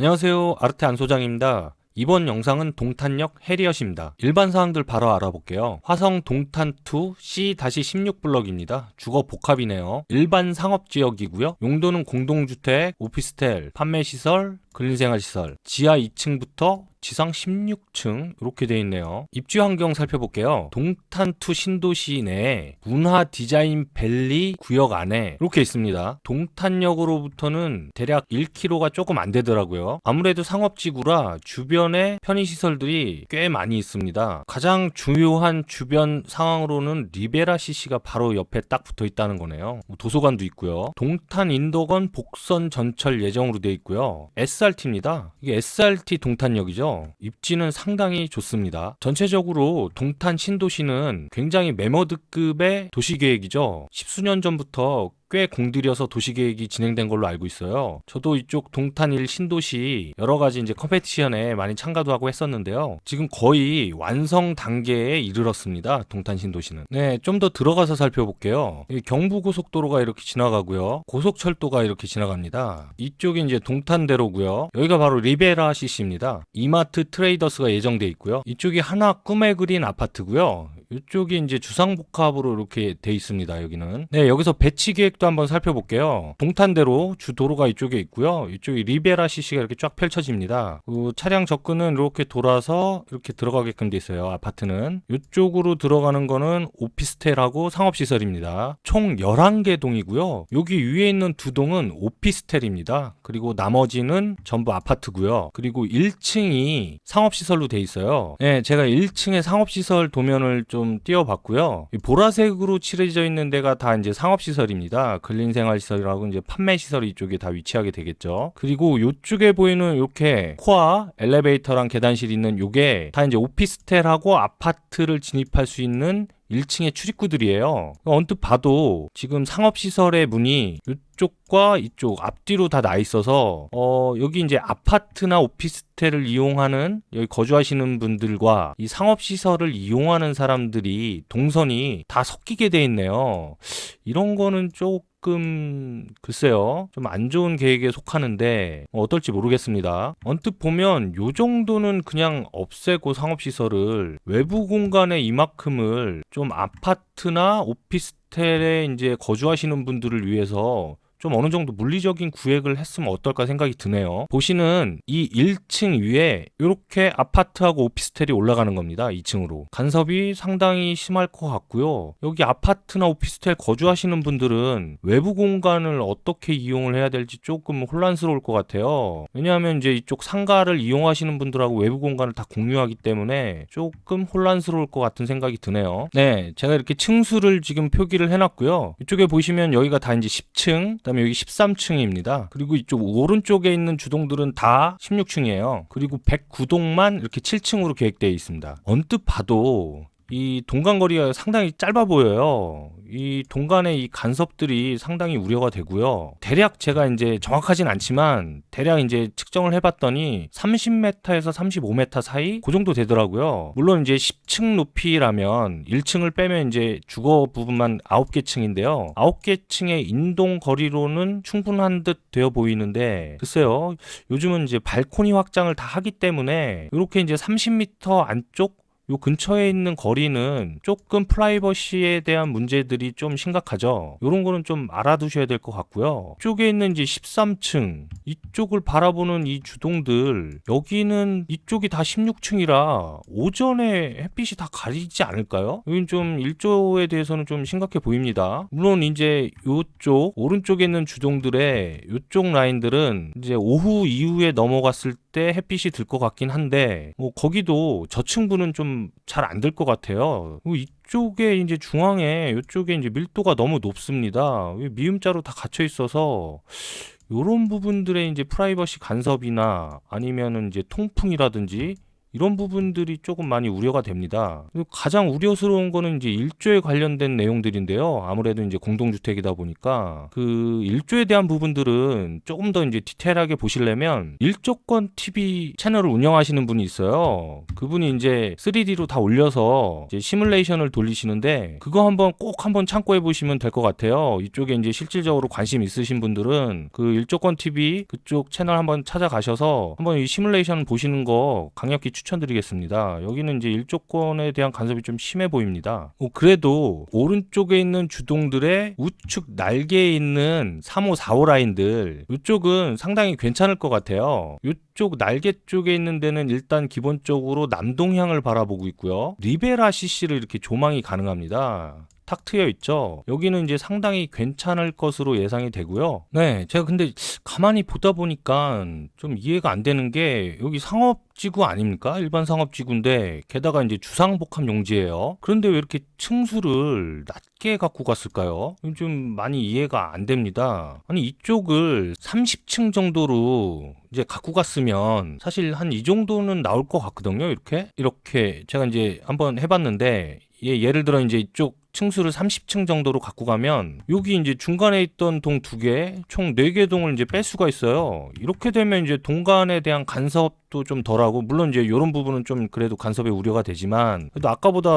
안녕하세요. 아르테 안 소장입니다. 이번 영상은 동탄역 해리엇입니다. 일반 사항들 바로 알아볼게요. 화성 동탄2 C-16 블럭입니다. 주거 복합이네요. 일반 상업지역이고요. 용도는 공동주택, 오피스텔, 판매시설, 근린생활시설, 지하 2층부터 지상 16층 이렇게 돼 있네요. 입주 환경 살펴볼게요. 동탄투 신도시 내에 문화 디자인 밸리 구역 안에 이렇게 있습니다. 동탄역으로부터는 대략 1km가 조금 안 되더라고요. 아무래도 상업지구라 주변에 편의시설들이 꽤 많이 있습니다. 가장 중요한 주변 상황으로는 리베라 CC가 바로 옆에 딱 붙어 있다는 거네요. 도서관도 있고요. 동탄 인도건 복선 전철 예정으로 돼 있고요. SRT입니다. 이게 SRT 동탄역이죠. 입지는 상당히 좋습니다. 전체적으로 동탄 신도시는 굉장히 메머드급의 도시계획이죠. 십수년 전부터 꽤 공들여서 도시계획이 진행된 걸로 알고 있어요. 저도 이쪽 동탄일 신도시 여러 가지 이제 컴페티션에 많이 참가도 하고 했었는데요. 지금 거의 완성 단계에 이르렀습니다. 동탄 신도시는. 네, 좀 더 들어가서 살펴볼게요. 경부고속도로가 이렇게 지나가고요. 고속철도가 이렇게 지나갑니다. 이쪽이 이제 동탄대로고요. 여기가 바로 리베라 CC입니다. 이마트 트레이더스가 예정돼 있고요. 이쪽이 하나 꿈에 그린 아파트고요. 이쪽이 이제 주상복합으로 이렇게 돼 있습니다. 여기는. 네, 여기서 배치 계획도 한번 살펴볼게요. 동탄대로 주 도로가 이쪽에 있고요. 이쪽이 리베라 CC가 이렇게 쫙 펼쳐집니다. 그 차량 접근은 이렇게 돌아서 이렇게 들어가게끔 돼 있어요. 아파트는. 이쪽으로 들어가는 거는 오피스텔하고 상업시설입니다. 총 11개 동이고요. 여기 위에 있는 두 동은 오피스텔입니다. 그리고 나머지는 전부 아파트고요. 그리고 1층이 상업시설로 돼 있어요. 네, 제가 1층에 상업시설 도면을 좀 띄워봤고요. 이 보라색으로 칠해져 있는 데가 다 이제 상업시설입니다. 근린생활시설이라고 이제 판매시설이 이쪽에 다 위치하게 되겠죠. 그리고 이쪽에 보이는 이렇게 코아 엘리베이터랑 계단실 있는 요게 다 이제 오피스텔하고 아파트를 진입할 수 있는 1층의 출입구들이에요. 언뜻 봐도 지금 상업시설의 문이 이쪽과 이쪽 앞뒤로 다 나 있어서 어 여기 이제 아파트나 오피스텔을 이용하는 여기 거주하시는 분들과 이 상업시설을 이용하는 사람들이 동선이 다 섞이게 돼 있네요. 이런 거는 조금 글쎄요 좀 안 좋은 계획에 속하는데 어떨지 모르겠습니다. 언뜻 보면 요 정도는 그냥 없애고 상업시설을 외부 공간에 이만큼을 좀 아파트나 오피스텔에 이제 거주하시는 분들을 위해서 좀 어느 정도 물리적인 구획을 했으면 어떨까 생각이 드네요. 보시는 이 1층 위에 이렇게 아파트하고 오피스텔이 올라가는 겁니다. 2층으로. 간섭이 상당히 심할 것 같고요. 여기 아파트나 오피스텔 거주하시는 분들은 외부 공간을 어떻게 이용을 해야 될지 조금 혼란스러울 것 같아요. 왜냐하면 이제 이쪽 상가를 이용하시는 분들하고 외부 공간을 다 공유하기 때문에 조금 혼란스러울 것 같은 생각이 드네요. 네, 제가 이렇게 층수를 지금 표기를 해놨고요. 이쪽에 보시면 여기가 다 이제 10층, 그다음에 여기 13층입니다. 그리고 이쪽 오른쪽에 있는 주동들은 다 16층이에요. 그리고 109동만 이렇게 7층으로 계획되어 있습니다. 언뜻 봐도 이 동간거리가 상당히 짧아 보여요. 이 동간의 이 간섭들이 상당히 우려가 되고요. 대략 제가 이제 정확하진 않지만 대략 이제 측정을 해봤더니 30m에서 35m 사이 그 정도 되더라고요. 물론 이제 10층 높이라면 1층을 빼면 이제 주거 부분만 9개 층인데요. 9개 층의 인동 거리로는 충분한 듯 되어 보이는데 글쎄요. 요즘은 이제 발코니 확장을 다 하기 때문에 이렇게 이제 30m 안쪽 요 근처에 있는 거리는 조금 프라이버시에 대한 문제들이 좀 심각하죠. 요런 거는 좀 알아두셔야 될 것 같고요. 이쪽에 있는 이제 13층 이쪽을 바라보는 이 주동들 여기는 이쪽이 다 16층이라 오전에 햇빛이 다 가리지 않을까요? 여긴 좀 일조에 대해서는 좀 심각해 보입니다. 물론 이제 요쪽 오른쪽에 있는 주동들의 요쪽 라인들은 이제 오후 이후에 넘어갔을 때 햇빛이 들 것 같긴 한데 뭐 거기도 저층부는 좀 잘 안 될 것 같아요. 뭐 이쪽에 이제 중앙에 이쪽에 이제 밀도가 너무 높습니다. 미음자로 다 갇혀 있어서 요런 부분들의 이제 프라이버시 간섭이나 아니면은 이제 통풍이라든지 이런 부분들이 조금 많이 우려가 됩니다. 가장 우려스러운 거는 이제 일조에 관련된 내용들인데요. 아무래도 이제 공동주택이다 보니까 그 일조에 대한 부분들은 조금 더 이제 디테일하게 보시려면 일조권 TV 채널을 운영하시는 분이 있어요. 그분이 이제 3D로 다 올려서 이제 시뮬레이션을 돌리시는데 그거 한번 꼭 한번 참고해 보시면 될 것 같아요. 이쪽에 이제 실질적으로 관심 있으신 분들은 그 일조권 TV 그쪽 채널 한번 찾아가셔서 한번 이 시뮬레이션 보시는 거 강력히 추 천드리겠습니다. 여기는 이제 일조권에 대한 간섭이 좀 심해 보입니다. 어, 그래도 오른쪽에 있는 주동들의 우측 날개에 있는 3호, 4호 라인들 이쪽은 상당히 괜찮을 것 같아요. 이쪽 날개 쪽에 있는 데는 일단 기본적으로 남동향을 바라보고 있고요. 리베라 CC를 이렇게 조망이 가능합니다. 탁 트여 있죠. 여기는 이제 상당히 괜찮을 것으로 예상이 되고요. 네, 제가 근데 가만히 보다 보니까 좀 이해가 안 되는 게 여기 상업지구 아닙니까? 일반 상업지구인데 게다가 이제 주상복합 용지예요. 그런데 왜 이렇게 층수를 낮게 갖고 갔을까요? 좀 많이 이해가 안 됩니다. 아니 이쪽을 30층 정도로 이제 갖고 갔으면 사실 한 이 정도는 나올 것 같거든요. 이렇게 이렇게 제가 이제 한번 해봤는데 예, 예를 들어 이제 이쪽 층수를 30층 정도로 갖고 가면 여기 이제 중간에 있던 동 두 개, 총 네 개 동을 이제 뺄 수가 있어요. 이렇게 되면 이제 동간에 대한 간섭 도 좀 덜하고 물론 이제 이런 부분은 좀 그래도 간섭의 우려가 되지만 그래도 아까보다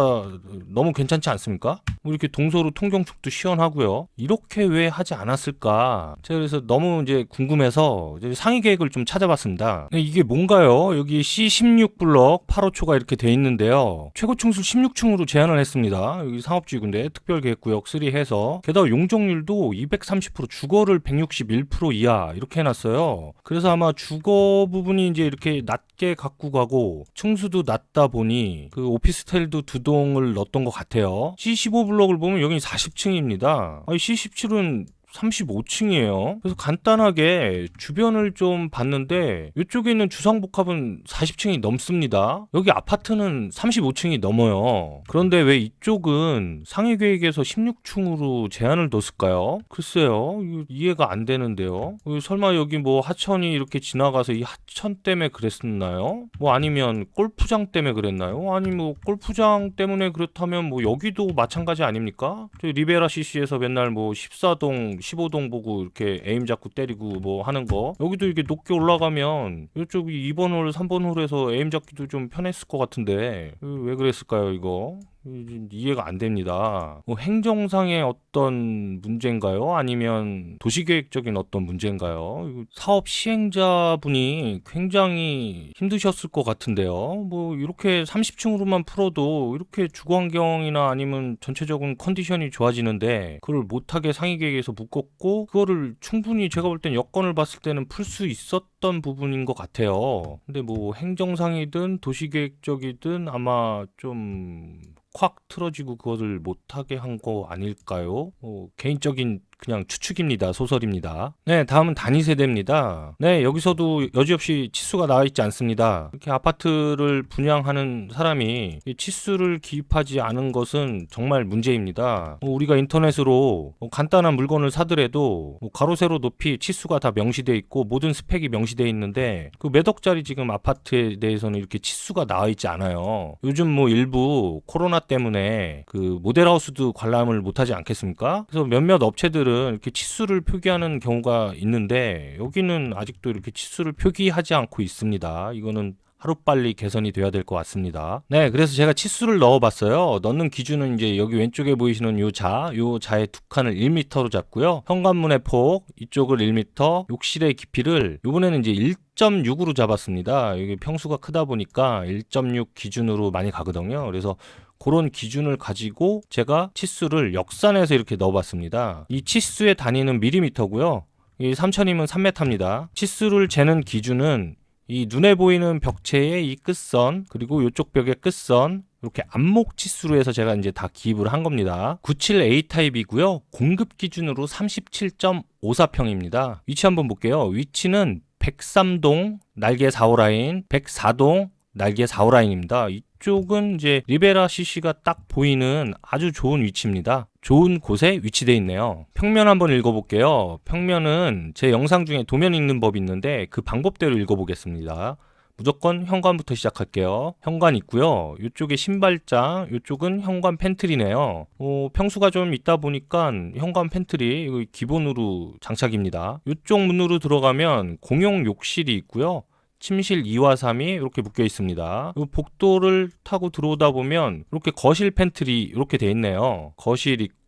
너무 괜찮지 않습니까? 뭐 이렇게 동서로 통경축도 시원하고요. 이렇게 왜 하지 않았을까? 제가 그래서 너무 이제 궁금해서 이제 상위 계획을 좀 찾아봤습니다. 이게 뭔가요? 여기 C16 블럭 8호초가 이렇게 돼 있는데요. 최고 층수 16층으로 제한을 했습니다. 여기 상업지구인데 특별 계획구역 3 해서 게다가 용적률도 230% 주거를 161% 이하 이렇게 해놨어요. 그래서 아마 주거 부분이 이제 이렇게 낮게 갖고 가고 층수도 낮다 보니 그 오피스텔도 두 동을 넣었던 것 같아요. C15 블럭을 보면 여기 40층입니다. 아니 C17은 35층이에요. 그래서 간단하게 주변을 좀 봤는데 이쪽에 있는 주상복합은 40층이 넘습니다. 여기 아파트는 35층이 넘어요. 그런데 왜 이쪽은 상위 계획에서 16층으로 제한을 뒀을까요? 글쎄요. 이해가 안 되는데요. 어, 설마 여기 뭐 하천이 이렇게 지나가서 이 하천 때문에 그랬나요? 뭐 아니면 골프장 때문에 그랬나요? 아니 뭐 골프장 때문에 그렇다면 뭐 여기도 마찬가지 아닙니까? 저 리베라 CC에서 맨날 뭐 14동 15동 보고 이렇게 에임 잡고 때리고 뭐 하는 거 여기도 이렇게 높게 올라가면 이쪽이 2번 홀, 3번 홀에서 에임 잡기도 좀 편했을 것 같은데 왜 그랬을까요 이거? 이해가 안 됩니다. 뭐 행정상의 어떤 문제인가요? 아니면 도시계획적인 어떤 문제인가요? 사업 시행자분이 굉장히 힘드셨을 것 같은데요. 뭐 이렇게 30층으로만 풀어도 이렇게 주거 환경이나 아니면 전체적인 컨디션이 좋아지는데 그걸 못하게 상위 계획에서 묶었고 그거를 충분히 제가 볼 땐 여건을 봤을 때는 풀 수 있었 던 부분인 것 같아요. 근데 뭐 행정상이든 도시계획적이든 아마 좀콱 틀어지고 그것을 못하게 한 거 아닐까요? 어, 개인적인 그냥 추측입니다. 소설입니다. 네, 다음은 단위 세대입니다. 네, 여기서도 여지없이 치수가 나와 있지 않습니다. 이렇게 아파트를 분양하는 사람이 이 치수를 기입하지 않은 것은 정말 문제입니다. 뭐 우리가 인터넷으로 뭐 간단한 물건을 사더라도 뭐 가로 세로 높이 치수가 다 명시돼 있고 모든 스펙이 명시돼 있는데 그 몇 억짜리 지금 아파트에 대해서는 이렇게 치수가 나와 있지 않아요. 요즘 뭐 일부 코로나 때문에 그 모델하우스도 관람을 못하지 않겠습니까? 그래서 몇몇 업체들은 이렇게 치수를 표기하는 경우가 있는데 여기는 아직도 이렇게 치수를 표기하지 않고 있습니다. 이거는 하루빨리 개선이 돼야 될 것 같습니다. 네, 그래서 제가 치수를 넣어봤어요. 넣는 기준은 이제 여기 왼쪽에 보이시는 요 자, 요 자의 두 칸을 1m로 잡고요. 현관문의 폭, 이쪽을 1m, 욕실의 깊이를 요번에는 이제 1.6으로 잡았습니다. 여기 평수가 크다 보니까 1.6 기준으로 많이 가거든요. 그래서 그런 기준을 가지고 제가 치수를 역산해서 이렇게 넣어봤습니다. 이 치수의 단위는 밀리미터고요. 이 3000이면 3m입니다. 치수를 재는 기준은 이 눈에 보이는 벽체의 이 끝선 그리고 이쪽 벽의 끝선 이렇게 안목 치수로 해서 제가 이제 다 기입을 한 겁니다. 97A 타입이고요. 공급 기준으로 37.54평입니다. 위치 한번 볼게요. 위치는 103동 날개 4호 라인, 104동 날개 4호 라인입니다. 이 쪽은 이제 리베라 CC가 딱 보이는 아주 좋은 위치입니다. 좋은 곳에 위치되어 있네요. 평면 한번 읽어볼게요. 평면은 제 영상 중에 도면 읽는 법이 있는데 그 방법대로 읽어보겠습니다. 무조건 현관부터 시작할게요. 현관 있고요. 이쪽에 신발장, 이쪽은 현관 팬트리네요. 어, 평수가 좀 있다 보니까 현관 팬트리 기본으로 장착입니다. 이쪽 문으로 들어가면 공용 욕실이 있고요. 침실 2와 3이 이렇게 묶여 있습니다. 이 복도를 타고 들어오다 보면 이렇게 거실 팬트리 이렇게 돼 있네요. 거실 있고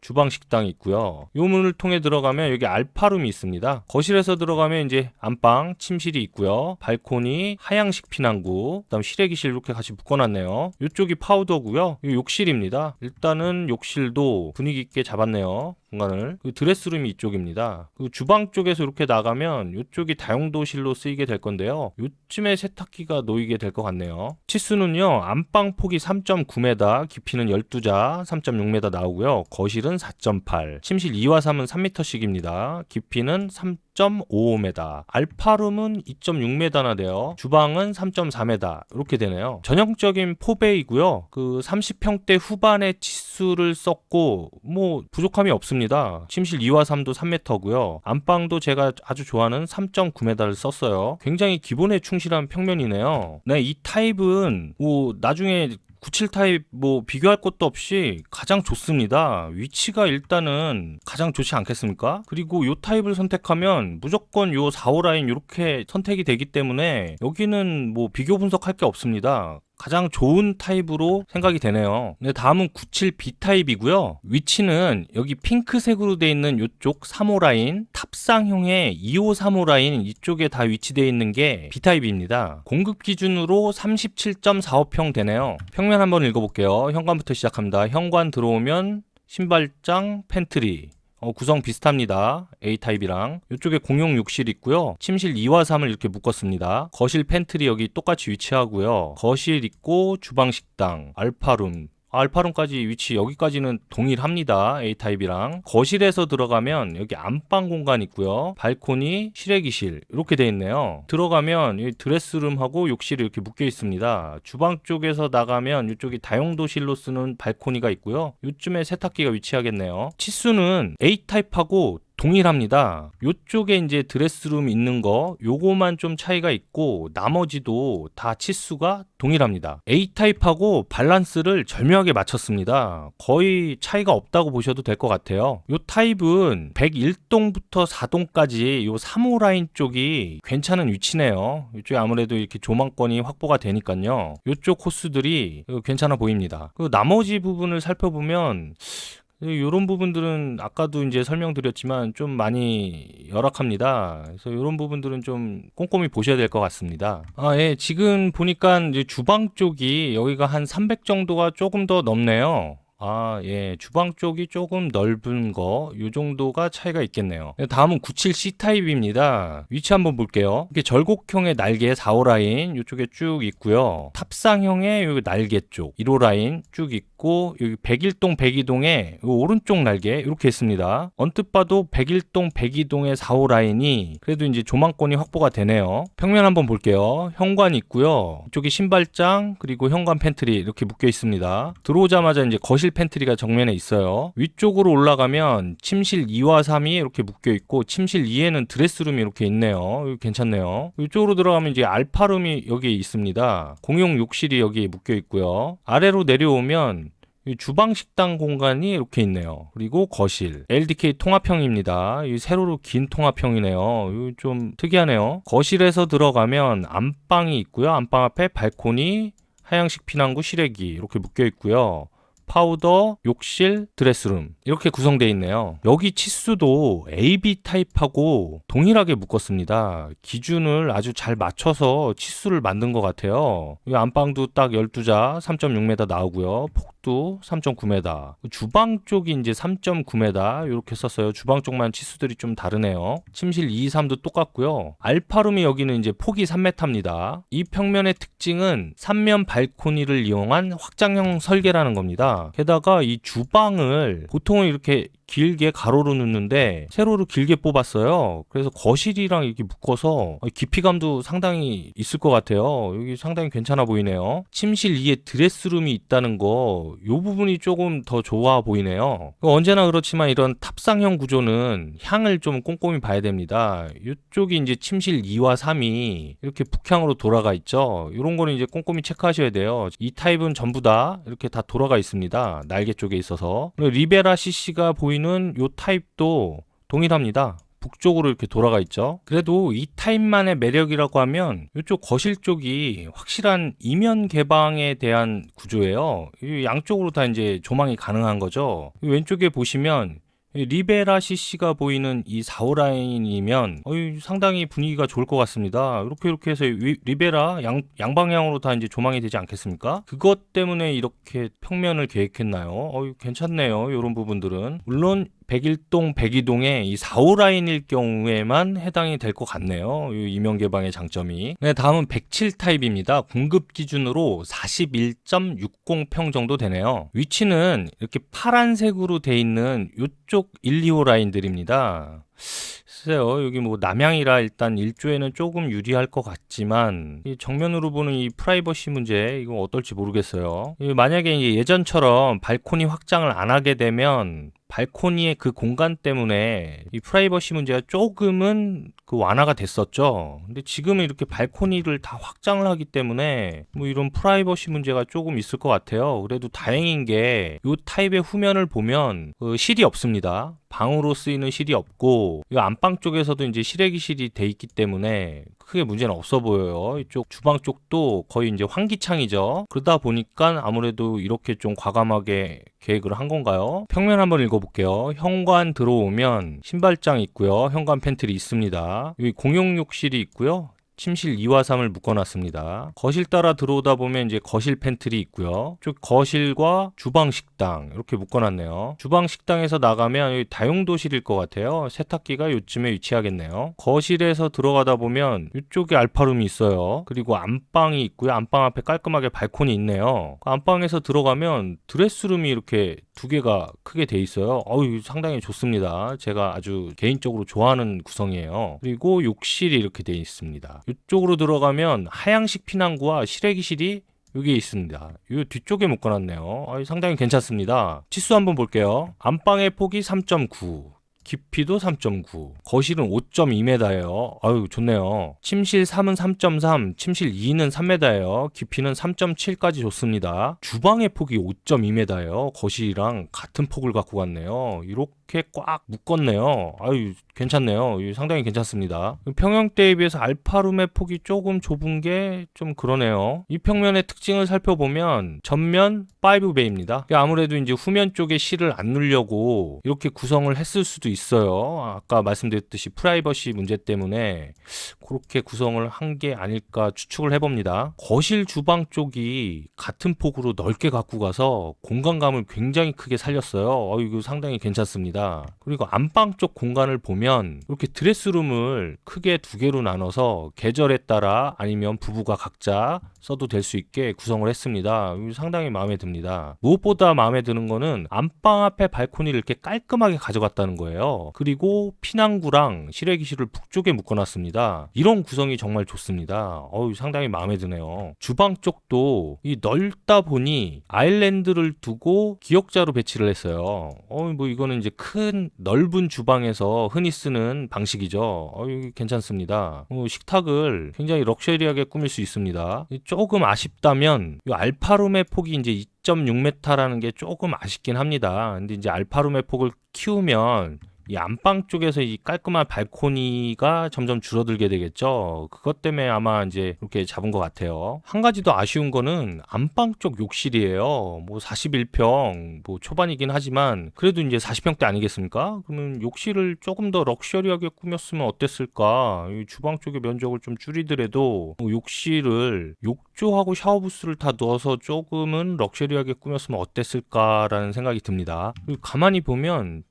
주방 식당 있고요. 이 문을 통해 들어가면 여기 알파룸이 있습니다. 거실에서 들어가면 이제 안방, 침실이 있고요. 발코니, 하향식 피난구, 그다음 실외기실 이렇게 같이 묶어놨네요. 이쪽이 파우더고요. 이 욕실입니다. 일단은 욕실도 분위기 있게 잡았네요. 공간을 그 드레스룸이 이쪽입니다. 그 주방 쪽에서 이렇게 나가면 이쪽이 다용도실로 쓰이게 될 건데요. 요쯤에 세탁기가 놓이게 될 것 같네요. 치수는요 안방 폭이 3.9m, 깊이는 12자 3.6m 나오고요. 거실은 4.8, 침실 2와 3은 3m씩입니다. 깊이는 3.55m, 알파룸은 2.6m나 돼요. 주방은 3.4m 이렇게 되네요. 전형적인 포베이고요. 그 30평대 후반의 치수를 썼고 뭐 부족함이 없습니다. 침실 2와 3도 3m고요. 안방도 제가 아주 좋아하는 3.9m를 썼어요. 굉장히 기본에 충실한 평면이네요. 네, 이 타입은 뭐 나중에 97 타입 뭐 비교할 것도 없이 가장 좋습니다. 위치가 일단은 가장 좋지 않겠습니까? 그리고 요 타입을 선택하면 무조건 요 4호 라인 이렇게 선택이 되기 때문에 여기는 뭐 비교 분석할 게 없습니다. 가장 좋은 타입으로 생각이 되네요. 네, 다음은 97B 타입이고요. 위치는 여기 핑크색으로 되어 있는 이쪽 3호 라인, 탑상형의 2호 3호 라인 이쪽에 다 위치되어 있는 게 B 타입입니다. 공급 기준으로 37.45평 되네요. 평면 한번 읽어볼게요. 현관부터 시작합니다. 현관 들어오면 신발장, 팬트리, 어, 구성 비슷합니다. A타입이랑. 이쪽에 공용 욕실 있고요. 침실 2와 3을 이렇게 묶었습니다. 거실 팬트리 여기 똑같이 위치하고요. 거실 있고 주방 식당, 알파룸, 알파룸까지 위치 여기까지는 동일합니다. A타입이랑 거실에서 들어가면 여기 안방 공간 있고요. 발코니, 실외기실 이렇게 돼 있네요. 들어가면 이 드레스룸하고 욕실이 이렇게 묶여 있습니다. 주방 쪽에서 나가면 이쪽이 다용도실로 쓰는 발코니가 있고요. 이쯤에 세탁기가 위치하겠네요. 치수는 A타입하고 동일합니다. 요쪽에 이제 드레스룸 있는 거 요거만 좀 차이가 있고 나머지도 다 치수가 동일합니다. A타입하고 밸런스를 절묘하게 맞췄습니다. 거의 차이가 없다고 보셔도 될 것 같아요. 요 타입은 101동부터 4동까지 요 3호 라인 쪽이 괜찮은 위치네요. 이쪽에 아무래도 이렇게 조망권이 확보가 되니까요. 요쪽 코스들이 괜찮아 보입니다. 그 나머지 부분을 살펴보면 이런 부분들은 아까도 이제 설명드렸지만 좀 많이 열악합니다. 그래서 이런 부분들은 좀 꼼꼼히 보셔야 될 것 같습니다. 아, 예. 지금 보니까 이제 주방 쪽이 여기가 한 300 정도가 조금 더 넘네요. 아, 예. 주방 쪽이 조금 넓은 거, 요 정도가 차이가 있겠네요. 다음은 97C 타입입니다. 위치 한번 볼게요. 이렇게 절곡형의 날개 4호 라인, 이쪽에 쭉 있고요. 탑상형의 요 날개 쪽, 1호 라인 쭉 있고, 여기 101동 102동에 오른쪽 날개, 이렇게 있습니다. 언뜻 봐도 101동 102동의 4호 라인이 그래도 이제 조망권이 확보가 되네요. 평면 한번 볼게요. 현관 있고요. 이쪽에 신발장, 그리고 현관 팬트리 이렇게 묶여 있습니다. 들어오자마자 이제 거실 침실 팬트리가 정면에 있어요. 위쪽으로 올라가면 침실 2와 3이 이렇게 묶여 있고 침실 2에는 드레스룸이 이렇게 있네요. 괜찮네요. 이쪽으로 들어가면 이제 알파룸이 여기 있습니다. 공용 욕실이 여기 묶여 있고요. 아래로 내려오면 주방 식당 공간이 이렇게 있네요. 그리고 거실. LDK 통합형입니다. 이 세로로 긴 통합형이네요. 좀 특이하네요. 거실에서 들어가면 안방이 있고요. 안방 앞에 발코니, 하향식 피난구 실외기 이렇게 묶여 있고요. 파우더, 욕실, 드레스룸 이렇게 구성되어 있네요. 여기 치수도 AB 타입하고 동일하게 묶었습니다. 기준을 아주 잘 맞춰서 치수를 만든 것 같아요. 이 안방도 딱 12자 3.6m 나오고요. 폭도 3.9m. 주방 쪽이 이제 3.9m 이렇게 썼어요. 주방 쪽만 치수들이 좀 다르네요. 침실 2, 3도 똑같고요. 알파룸이 여기는 이제 폭이 3m입니다. 이 평면의 특징은 3면 발코니를 이용한 확장형 설계라는 겁니다. 게다가 이 주방을 보통은 이렇게 길게 가로로 눕는데 세로로 길게 뽑았어요. 그래서 거실이랑 이렇게 묶어서 깊이감도 상당히 있을 것 같아요. 여기 상당히 괜찮아 보이네요. 침실 2에 드레스룸이 있다는 거, 요 부분이 조금 더 좋아 보이네요. 언제나 그렇지만 이런 탑상형 구조는 향을 좀 꼼꼼히 봐야 됩니다. 이쪽이 이제 침실 2와 3이 이렇게 북향으로 돌아가 있죠. 이런 거는 이제 꼼꼼히 체크하셔야 돼요. 이 타입은 전부 다 이렇게 다 돌아가 있습니다. 날개 쪽에 있어서. 리베라 CC가 보이는 요 타입도 동일합니다. 북쪽으로 이렇게 돌아가 있죠. 그래도 이 타입만의 매력이라고 하면 이쪽 거실 쪽이 확실한 이면 개방에 대한 구조예요. 이 양쪽으로 다 이제 조망이 가능한 거죠. 이 왼쪽에 보시면 이 리베라 CC가 보이는 이 4호 라인이면 상당히 분위기가 좋을 것 같습니다. 이렇게 이렇게 해서 위- 리베라 양, 양방향으로 다 이제 조망이 되지 않겠습니까? 그것 때문에 이렇게 평면을 계획했나요? 어이, 괜찮네요. 이런 부분들은. 물론 101동, 102동의 이 4호 라인일 경우에만 해당이 될 것 같네요. 이 이면 개방의 장점이. 네, 다음은 107 타입입니다. 공급 기준으로 41.60평 정도 되네요. 위치는 이렇게 파란색으로 돼 있는 이쪽 1, 2호 라인들입니다. 글쎄요, 여기 뭐 남향이라 일단 일조에는 조금 유리할 것 같지만 이 정면으로 보는 이 프라이버시 문제 이거 어떨지 모르겠어요. 이 만약에 예전처럼 발코니 확장을 안 하게 되면 발코니의 그 공간 때문에 이 프라이버시 문제가 조금은 그 완화가 됐었죠. 근데 지금은 이렇게 발코니를 다 확장을 하기 때문에 뭐 이런 프라이버시 문제가 조금 있을 것 같아요. 그래도 다행인 게 이 타입의 후면을 보면 그 실이 없습니다. 방으로 쓰이는 실이 없고 이 안방 쪽에서도 이제 실외기실이 돼 있기 때문에 크게 문제는 없어 보여요. 이쪽 주방 쪽도 거의 이제 환기창이죠. 그러다 보니까 아무래도 이렇게 좀 과감하게 계획을 한 건가요? 평면 한번 읽어볼게요. 현관 들어오면 신발장 있고요. 현관 팬트리 있습니다. 여기 공용 욕실이 있고요. 침실 2와 3을 묶어놨습니다. 거실 따라 들어오다 보면 이제 거실 팬트리 있고요. 쭉 거실과 주방 식당 이렇게 묶어놨네요. 주방 식당에서 나가면 다용도실일 것 같아요. 세탁기가 요쯤에 위치하겠네요. 거실에서 들어가다 보면 이쪽에 알파룸이 있어요. 그리고 안방이 있고요. 안방 앞에 깔끔하게 발코니 있네요. 그 안방에서 들어가면 드레스룸이 이렇게 두 개가 크게 돼 있어요. 어우 상당히 좋습니다. 제가 아주 개인적으로 좋아하는 구성이에요. 그리고 욕실이 이렇게 돼 있습니다. 이쪽으로 들어가면 하향식 피난구와 실외기실이 여기에 있습니다. 이 뒤쪽에 묶어놨네요. 아, 상당히 괜찮습니다. 치수 한번 볼게요. 안방의 폭이 3.9. 깊이도 3.9, 거실은 5.2m예요. 아유 좋네요. 침실 3은 3.3, 침실 2는 3m예요. 깊이는 3.7까지 좋습니다. 주방의 폭이 5.2m예요. 거실이랑 같은 폭을 갖고 갔네요. 이렇게 꽉 묶었네요. 아유 괜찮네요. 상당히 괜찮습니다. 평형 대에 비해서 알파룸의 폭이 조금 좁은 게 좀 그러네요. 이 평면의 특징을 살펴보면 전면 5베입니다. 아무래도 이제 후면 쪽에 실을 안 누려고 이렇게 구성을 했을 수도 있어요. 아까 말씀드렸듯이 프라이버시 문제 때문에 그렇게 구성을 한 게 아닐까 추측을 해봅니다. 거실 주방 쪽이 같은 폭으로 넓게 갖고 가서 공간감을 굉장히 크게 살렸어요. 어, 이거 상당히 괜찮습니다. 그리고 안방 쪽 공간을 보면 이렇게 드레스룸을 크게 두 개로 나눠서 계절에 따라 아니면 부부가 각자 써도 될 수 있게 구성을 했습니다. 상당히 마음에 듭니다. 무엇보다 마음에 드는 거는 안방 앞에 발코니를 이렇게 깔끔하게 가져갔다는 거예요. 그리고 피난구랑 실외기실을 북쪽에 묶어놨습니다. 이런 구성이 정말 좋습니다. 어우, 상당히 마음에 드네요. 주방 쪽도 이 넓다 보니 아일랜드를 두고 기역자로 배치를 했어요. 어, 뭐 이거는 이제 큰 넓은 주방에서 흔히 쓰는 방식이죠. 어, 괜찮습니다. 어, 식탁을 굉장히 럭셔리하게 꾸밀 수 있습니다. 조금 아쉽다면 이 알파룸의 폭이 이제 2.6m라는 게 조금 아쉽긴 합니다. 근데 이제 알파룸의 폭을 키우면 이 안방 쪽에서 이 깔끔한 발코니가 점점 줄어들게 되겠죠. 그것 때문에 아마 이제 이렇게 잡은 것 같아요. 한 가지 더 아쉬운 거는 안방 쪽 욕실이에요. 뭐 41평, 뭐 초반이긴 하지만 그래도 이제 40평대 아니겠습니까? 그러면 욕실을 조금 더 럭셔리하게 꾸몄으면 어땠을까? 이 주방 쪽의 면적을 좀 줄이더라도 뭐 욕실을 욕조하고 샤워부스를 다 넣어서 조금은 럭셔리하게 꾸몄으면 어땠을까라는 생각이 듭니다. 가만히 보면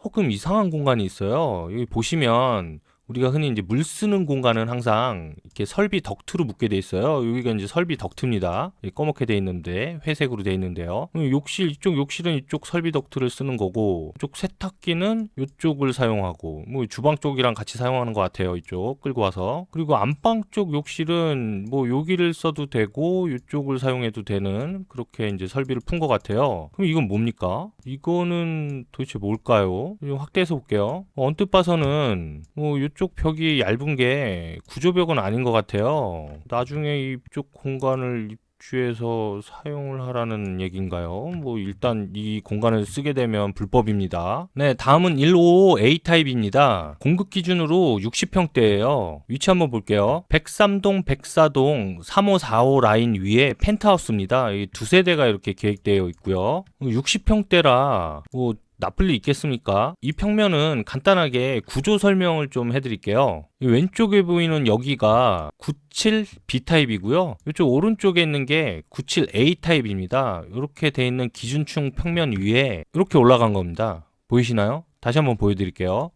조금 이상한 공간이 있어요. 여기 보시면 우리가 흔히 이제 물 쓰는 공간은 항상 이렇게 설비 덕트로 묶게 돼 있어요. 여기가 이제 설비 덕트입니다. 이 검게 돼 있는데 회색으로 돼 있는데요. 음, 욕실 이쪽 욕실은 이쪽 설비 덕트를 쓰는 거고 이쪽 세탁기는 이쪽을 사용하고 뭐 주방 쪽이랑 같이 사용하는 것 같아요. 이쪽 끌고 와서 그리고 안방 쪽 욕실은 뭐 여기를 써도 되고 이쪽을 사용해도 되는 그렇게 이제 설비를 푼 것 같아요. 그럼 이건 뭡니까? 이거는 도대체 뭘까요? 좀 확대해서 볼게요. 어, 언뜻 봐서는 뭐 이쪽 벽이 얇은 게 구조벽은 아닌 것 같아요. 나중에 이쪽 공간을 입주해서 사용을 하라는 얘기인가요? 뭐 일단 이 공간을 쓰게 되면 불법입니다. 네, 다음은 155A 타입입니다. 공급 기준으로 60평대예요. 위치 한번 볼게요. 103동, 104동, 3545 라인 위에 펜트하우스입니다. 이두 세대가 이렇게 계획되어 있고요. 60평대라 뭐 나쁠 리 있겠습니까? 이 평면은 간단하게 구조 설명을 좀 해드릴게요. 이 왼쪽에 보이는 여기가 97B 타입이고요. 이쪽 오른쪽에 있는 게 97A 타입입니다. 이렇게 돼 있는 기준층 평면 위에 이렇게 올라간 겁니다. 보이시나요? 다시 한번 보여드릴게요.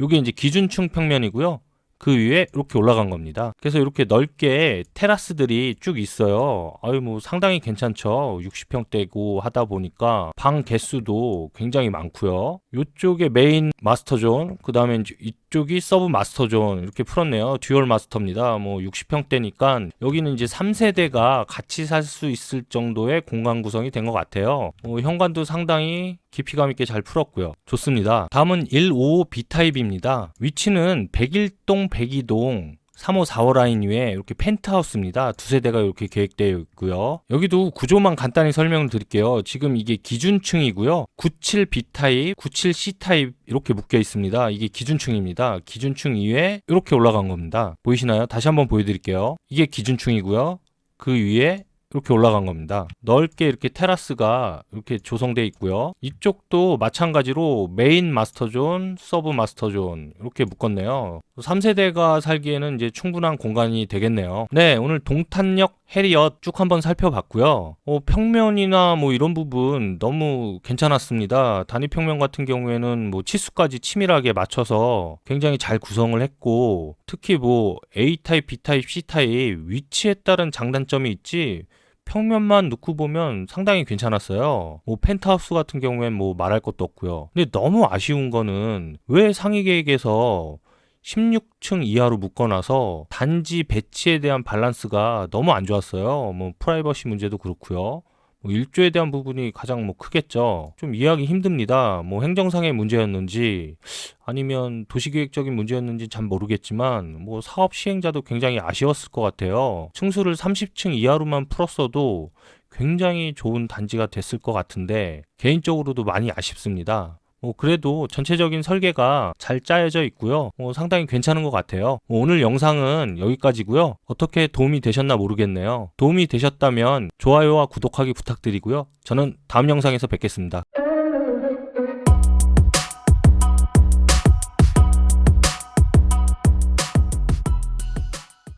이게 이제 기준층 평면이고요. 그 위에 이렇게 올라간 겁니다. 그래서 이렇게 넓게 테라스들이 쭉 있어요. 아유, 뭐 상당히 괜찮죠. 60평대고 하다 보니까 방 개수도 굉장히 많고요. 이쪽에 메인 마스터존, 그 다음에 이쪽이 서브 마스터존 이렇게 풀었네요. 듀얼 마스터입니다. 뭐 60평대니까 여기는 이제 3세대가 같이 살 수 있을 정도의 공간 구성이 된 것 같아요. 뭐 현관도 상당히 깊이감 있게 잘 풀었고요. 좋습니다. 다음은 155B 타입입니다. 위치는 101동, 102동, 3호, 4호 라인 위에 이렇게 펜트하우스입니다. 두 세 대가 이렇게 계획되어 있고요. 여기도 구조만 간단히 설명을 드릴게요. 지금 이게 기준층이고요. 97B 타입, 97C 타입 이렇게 묶여 있습니다. 이게 기준층입니다. 기준층 위에 이렇게 올라간 겁니다. 보이시나요? 다시 한번 보여드릴게요. 이게 기준층이고요. 그 위에 이렇게 올라간 겁니다. 넓게 이렇게 테라스가 이렇게 조성되어 있고요. 이쪽도 마찬가지로 메인 마스터존, 서브 마스터존 이렇게 묶었네요. 3세대가 살기에는 이제 충분한 공간이 되겠네요. 네, 오늘 동탄역 해리엇 쭉 한번 살펴봤고요. 어, 평면이나 뭐 이런 부분 너무 괜찮았습니다. 단위 평면 같은 경우에는 뭐 치수까지 치밀하게 맞춰서 굉장히 잘 구성을 했고 특히 뭐 A 타입, B 타입, C 타입 위치에 따른 장단점이 있지 평면만 놓고 보면 상당히 괜찮았어요. 뭐 펜트하우스 같은 경우엔 뭐 말할 것도 없고요. 근데 너무 아쉬운 거는 왜 상위 계획에서 16층 이하로 묶어놔서 단지 배치에 대한 밸런스가 너무 안 좋았어요. 뭐 프라이버시 문제도 그렇고요. 뭐 일조에 대한 부분이 가장 뭐 크겠죠. 좀 이해하기 힘듭니다. 뭐 행정상의 문제였는지 아니면 도시계획적인 문제였는지 잘 모르겠지만 뭐 사업 시행자도 굉장히 아쉬웠을 것 같아요. 층수를 30층 이하로만 풀었어도 굉장히 좋은 단지가 됐을 것 같은데 개인적으로도 많이 아쉽습니다. 뭐 그래도 전체적인 설계가 잘 짜여져 있고요. 뭐 상당히 괜찮은 것 같아요. 뭐 오늘 영상은 여기까지고요. 어떻게 도움이 되셨나 모르겠네요. 도움이 되셨다면 좋아요와 구독하기 부탁드리고요. 저는 다음 영상에서 뵙겠습니다.